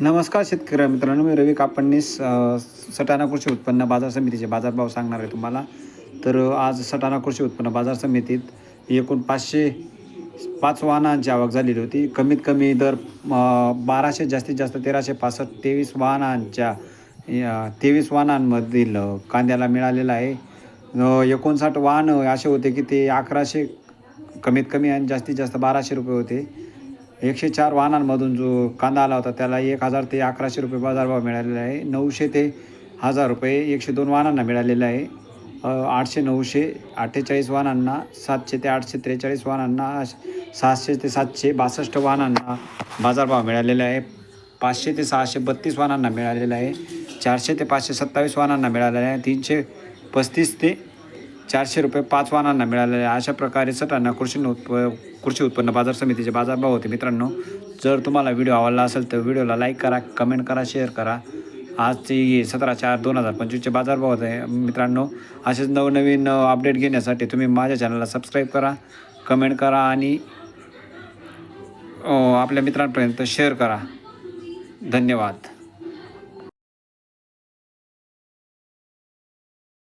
नमस्कार शेतकरी मित्रांनो मी रवी कापडणीस सटाणा कृषी उत्पन्न बाजार समितीचे बाजारभाव सांगणार आहे तुम्हाला. तर आज सटाणा कृषी उत्पन्न बाजार समितीत एकूण पाचशे पाच वाहनांची आवक झालेली होती. कमीत कमी दर बाराशे जास्तीत जास्त तेराशे पासष्ट तेवीस वाहनांच्या या, तेवीस वाहनांमधील कांद्याला मिळालेला आहे. एकोणसाठ वाहन असे होते की ते अकराशे कमीत कमी आणि जास्तीत जास्त बाराशे रुपये होते. एकशे चार वाहनांमधून जो कांदा आला होता त्याला एक हजार ते अकराशे रुपये बाजारभाव मिळालेला आहे. नऊशे ते हजार रुपये एकशे दोन वाहनांना मिळालेलं आहे. आठशे नऊशे अठ्ठेचाळीस वाहनांना सातशे ते आठशे त्रेचाळीस वाहनांना सहाशे ते सातशे बासष्ट वाहनांना बाजारभाव मिळालेला आहे. पाचशे ते सहाशे बत्तीस वाहनांना मिळालेला आहे. चारशे ते पाचशे सत्तावीस वाहनांना मिळालेला आहे. तीनशे पस्तीस ते चारशे रुपये पाच वाहनांना मिळालेले अशा प्रकारे सटाणा कृषी उत्प कृषी उत्पन्न बाजार समितीचे बाजारभाव होते. मित्रांनो जर तुम्हाला व्हिडिओ आवडला असेल तर व्हिडिओला लाईक करा कमेंट करा शेअर करा. आजचे सतरा चार दोन हजार पंचवीसचे बाजारभाव होते. मित्रांनो असेच नवनवीन अपडेट घेण्यासाठी तुम्ही माझ्या चॅनलला सबस्क्राईब करा कमेंट करा आणि आपल्या मित्रांपर्यंत शेअर करा. धन्यवाद.